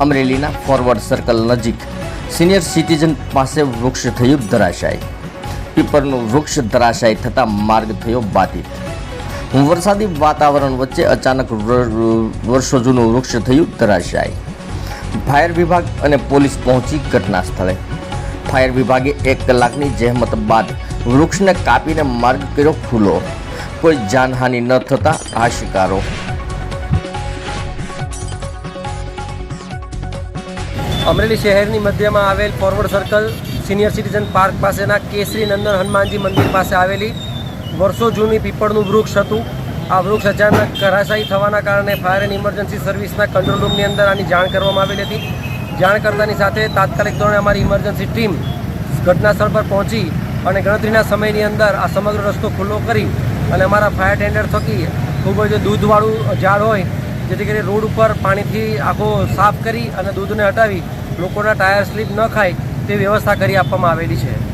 અમરેલીના forward circle નજીક senior citizen પાસે વૃક્ષ થયું ધરાશાય. પીપરનું વૃક્ષ ધરાશાય થતાં માર્ગ થયો બાધિત. વરસાદી વાતાવરણ વચ્ચે અચાનક વર- વર્ષો જૂનું વૃક્ષ થયું ધરાશાય. ફાયર વિભાગ અને પોલીસ પહોંચી ઘટના સ્થળે. ફાયર વિભાગે એક કલાકની જહેમત બાદ વૃક્ષને કાપીને માર્ગ કર્યો ખુલ્લો. કોઈ જાનહાનિ ન થતા આશિકારો અમરેલી શહેરની મધ્યમાં આવેલ forward circle senior citizen park પાસેના કેસરી નંદન હનુમાનજી મંદિર પાસે આવેલી વર્ષો જૂની પીપળનું વૃક્ષ હતું. આ વૃક્ષ અચાનક કરાશાયી થવાના કારણે ફાયર એન્ડ ઇમરજન્સી સર્વિસના કંટ્રોલ રૂમની અંદર આની જાણ કરવામાં આવેલી હતી. જાણ કરતાની સાથે તાત્કાલિક ધોરણે અમારી ઇમરજન્સી ટીમ ઘટના સ્થળ પર પહોંચી અને ગણતરીના સમયની અંદર આ સમગ્ર રસ્તો ખુલ્લો કરી અને અમારા ફાયર ટેન્ડર થકી ખૂબ જ દૂધવાળું ઝાડ હોય, જેથી કરીને રોડ ઉપર પાણીથી આખો સાફ કરી અને દૂધને હટાવી લોકોના ટાયર સ્લીપ ન ખાય તે વ્યવસ્થા કરી આપવામાં આવેલી છે.